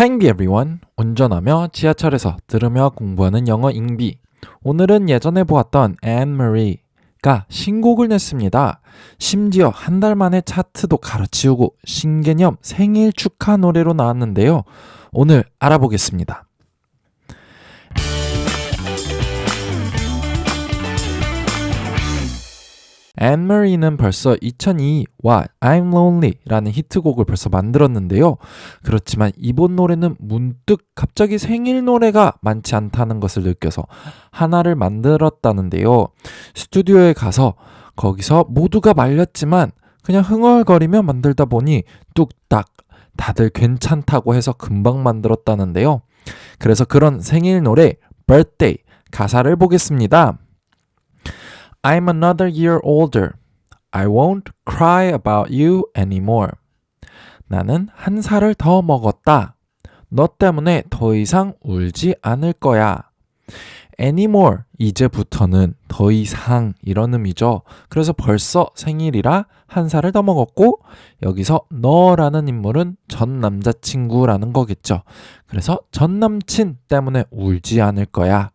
하잉비 everyone. 운전하며 지하철에서 들으며 공부하는 영어 잉비. 오늘은 예전에 보았던 앤 머리가 신곡을 냈습니다. 심지어 한 달 만에 차트도 가로치우고 신개념 생일 축하 노래로 나왔는데요. 오늘 알아보겠습니다. 앤 머리는 벌써 2002와 I'm Lonely라는 히트곡을 벌써 만들었는데요. 그렇지만 이번 노래는 문득 갑자기 생일 노래가 많지 않다는 것을 느껴서 하나를 만들었다는데요. 스튜디오에 가서 거기서 모두가 말렸지만 그냥 흥얼거리며 만들다 보니 뚝딱 다들 괜찮다고 해서 금방 만들었다는데요. 그래서 그런 생일 노래 birthday 가사를 보겠습니다. I'm another year older. I won't cry about you anymore. 나는 한 살을 더 먹었다. 너 때문에 더 이상 울지 않을 거야. anymore 이제부터는 더 이상 이런 의미죠. 그래서 벌써 생일이라 한 살을 더 먹었고 여기서 너라는 인물은 전 남자친구라는 거겠죠. 그래서 전 남친 때문에 울지 않을 거야.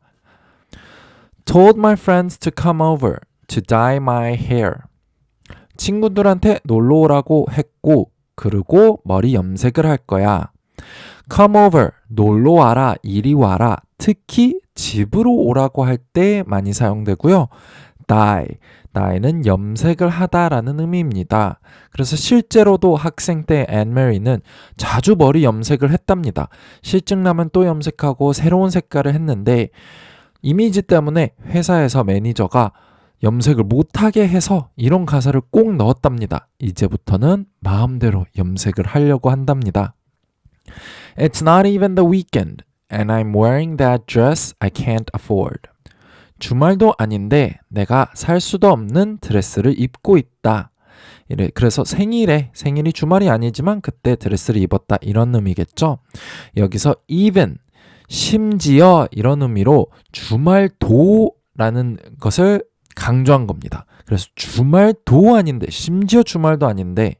Told my friends to come over to dye my hair. 친구들한테 놀러 오라고 했고, 그리고 머리 염색을 할 거야. come over, 놀러 와라, 이리 와라. 특히 집으로 오라고 할 때 많이 사용되고요. dye, dye는 염색을 하다라는 의미입니다. 그래서 실제로도 학생 때 앤메리는 자주 머리 염색을 했답니다. 실증 나면 또 염색하고 새로운 색깔을 했는데 이미지 때문에 회사에서 매니저가 염색을 못하게 해서 이런 가사를 꼭 넣었답니다. 이제부터는 마음대로 염색을 하려고 한답니다. It's not even the weekend and I'm wearing that dress I can't afford. 주말도 아닌데 내가 살 수도 없는 드레스를 입고 있다. 이래 그래서 생일에 생일이 주말이 아니지만 그때 드레스를 입었다 이런 의미겠죠. 여기서 even 심지어 이런 의미로 주말도라는 것을 강조한 겁니다. 그래서 주말도 아닌데 심지어 주말도 아닌데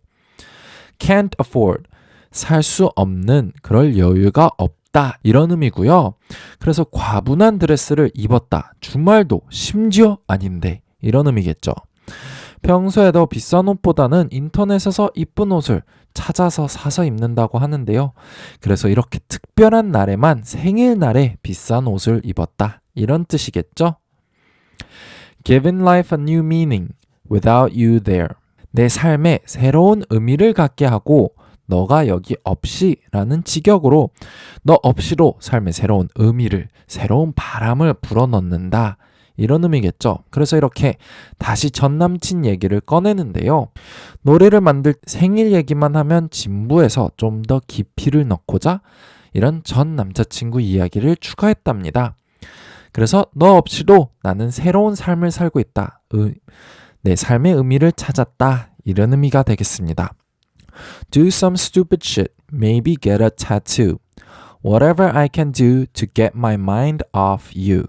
can't afford 살 수 없는 그럴 여유가 없다 이런 의미고요. 그래서 과분한 드레스를 입었다. 주말도 심지어 아닌데 이런 의미겠죠. 평소에도 비싼 옷보다는 인터넷에서 이쁜 옷을 찾아서 사서 입는다고 하는데요. 그래서 이렇게 특별한 날에만 생일날에 비싼 옷을 입었다. 이런 뜻이겠죠? Giving life a new meaning without you there. 내 삶에 새로운 의미를 갖게 하고 너가 여기 없이 라는 직역으로 너 없이로 삶에 새로운 의미를, 새로운 바람을 불어넣는다. 이런 의미겠죠. 그래서 이렇게 다시 전 남친 얘기를 꺼내는데요. 노래를 만들 생일 얘기만 하면 진부해서 좀 더 깊이를 넣고자 이런 전 남자친구 이야기를 추가했답니다. 그래서 너 없이도 나는 새로운 삶을 살고 있다. 내 삶의 의미를 찾았다. 이런 의미가 되겠습니다. Do some stupid shit. Maybe get a tattoo. Whatever I can do to get my mind off you.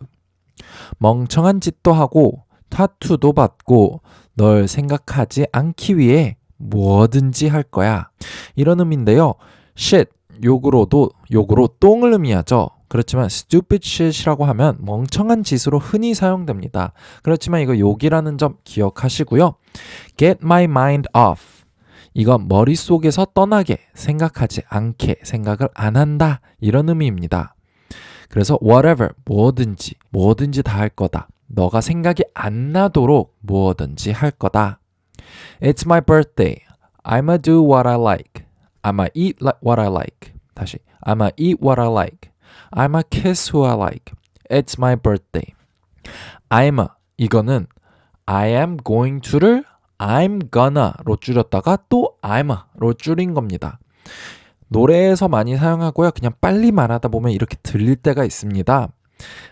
멍청한 짓도 하고 타투도 받고 널 생각하지 않기 위해 뭐든지 할 거야. 이런 의미인데요. shit 욕으로도 욕으로 똥을 의미하죠. 그렇지만 stupid shit이라고 하면 멍청한 짓으로 흔히 사용됩니다. 그렇지만 이거 욕이라는 점 기억하시고요. get my mind off. 이건 머릿속에서 떠나게 생각하지 않게 생각을 안 한다 이런 의미입니다. 그래서 whatever 뭐든지 뭐든지 다 할 거다. 너가 생각이 안 나도록 뭐든지 할 거다. It's my birthday. I'ma do what I like. I'ma eat what I like. 다시 I'ma eat what I like. I'ma kiss who I like. It's my birthday. I'ma 이거는 I am going to를 I'm gonna로 줄였다가 또 I'ma로 줄인 겁니다. 노래에서 많이 사용하고요. 그냥 빨리 말하다 보면 이렇게 들릴 때가 있습니다.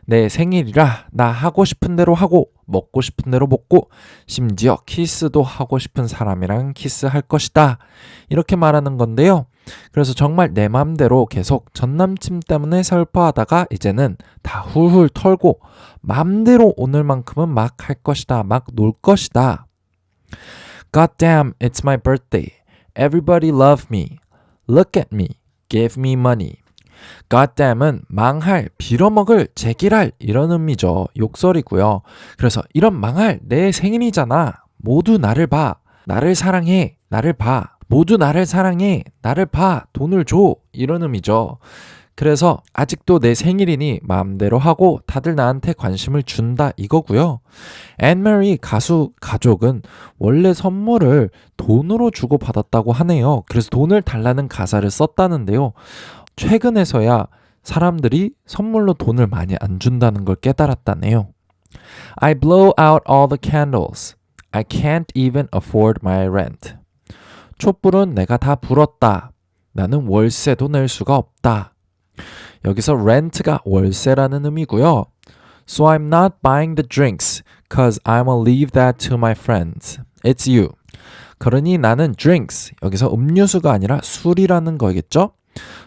내 생일이라 나 하고 싶은 대로 하고 먹고 싶은 대로 먹고 심지어 키스도 하고 싶은 사람이랑 키스할 것이다. 이렇게 말하는 건데요. 그래서 정말 내 맘대로 계속 전 남친 때문에 슬퍼하다가 이제는 다 훌훌 털고 맘대로 오늘만큼은 막 할 것이다. 막 놀 것이다. God damn, it's my birthday. Everybody love me. Look at me. Give me money. goddamn은 망할, 빌어먹을, 제기랄 이런 의미죠. 욕설이고요. 그래서 이런 망할 내 생일이잖아. 모두 나를 봐. 나를 사랑해. 나를 봐. 모두 나를 사랑해. 나를 봐. 돈을 줘. 이런 의미죠. 그래서 아직도 내 생일이니 마음대로 하고 다들 나한테 관심을 준다 이거고요. 앤메리 가수 가족은 원래 선물을 돈으로 주고 받았다고 하네요. 그래서 돈을 달라는 가사를 썼다는데요. 최근에서야 사람들이 선물로 돈을 많이 안 준다는 걸 깨달았다네요. I blow out all the candles. I can't even afford my rent. 촛불은 내가 다 불었다. 나는 월세도 낼 수가 없다. 여기서 rent가 월세라는 의미고요. So I'm not buying the drinks cause I'ma leave that to my friends. It's you. 그러니 나는 drinks 여기서 음료수가 아니라 술이라는 거겠죠?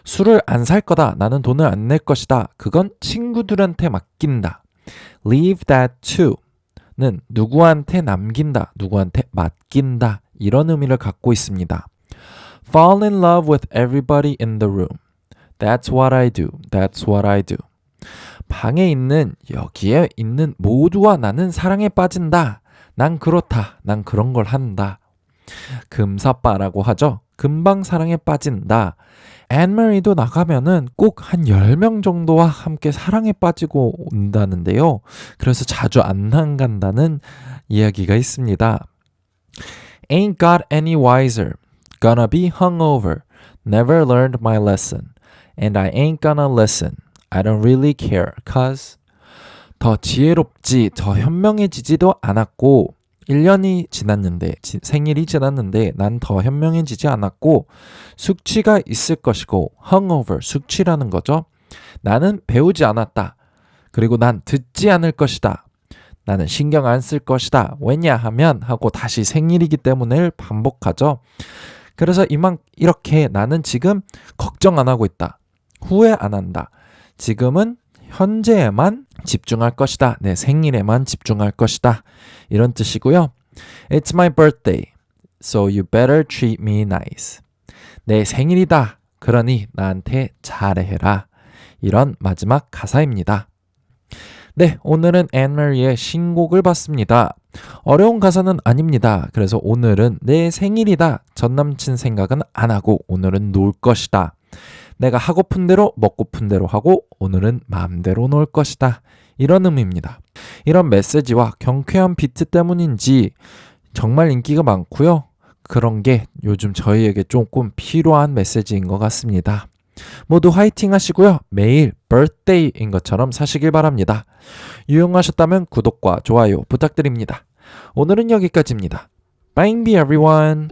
술을 안 살 거다. 나는 돈을 안 낼 것이다. 그건 친구들한테 맡긴다. leave that to는 누구한테 남긴다. 누구한테 맡긴다. 이런 의미를 갖고 있습니다. fall in love with everybody in the room. That's what I do. That's what I do. 방에 있는 여기에 있는 모두와 나는 사랑에 빠진다. 난 그렇다. 난 그런 걸 한다. 금사빠라고 하죠. 금방 사랑에 빠진다. 앤머리도 나가면은 꼭 한 10명 정도와 함께 사랑에 빠지고 온다는데요. 그래서 자주 안 나간다는 이야기가 있습니다. Ain't got any wiser. Gonna be hungover. Never learned my lesson. And I ain't gonna listen. I don't really care. Cause 더 지혜롭지, 더 현명해지지도 않았고 1년이 지났는데 지- 생일이 지났는데 난 더 현명해지지 않았고 숙취가 있을 것이고 hungover 숙취라는 거죠. 나는 배우지 않았다. 그리고 난 듣지 않을 것이다. 나는 신경 안 쓸 것이다. 왜냐 하면 하고 다시 생일이기 때문에 반복하죠. 그래서 이만 이렇게 나는 지금 걱정 안 하고 있다. 후회 안 한다. 지금은 현재에만 집중할 것이다. 내 생일에만 집중할 것이다. 이런 뜻이고요. It's my birthday. So you better treat me nice. 내 생일이다. 그러니 나한테 잘해라. 이런 마지막 가사입니다. 네, 오늘은 앤머리의 신곡을 봤습니다. 어려운 가사는 아닙니다. 그래서 오늘은 내 생일이다. 전 남친 생각은 안 하고 오늘은 놀 것이다. 내가 하고픈 대로 먹고픈 대로 하고 오늘은 마음대로 놀 것이다. 이런 의미입니다. 이런 메시지와 경쾌한 비트 때문인지 정말 인기가 많고요. 그런 게 요즘 저희에게 조금 필요한 메시지인 것 같습니다. 모두 화이팅 하시고요. 매일 birthday인 것처럼 사시길 바랍니다. 유용하셨다면 구독과 좋아요 부탁드립니다. 오늘은 여기까지입니다. Bye everyone.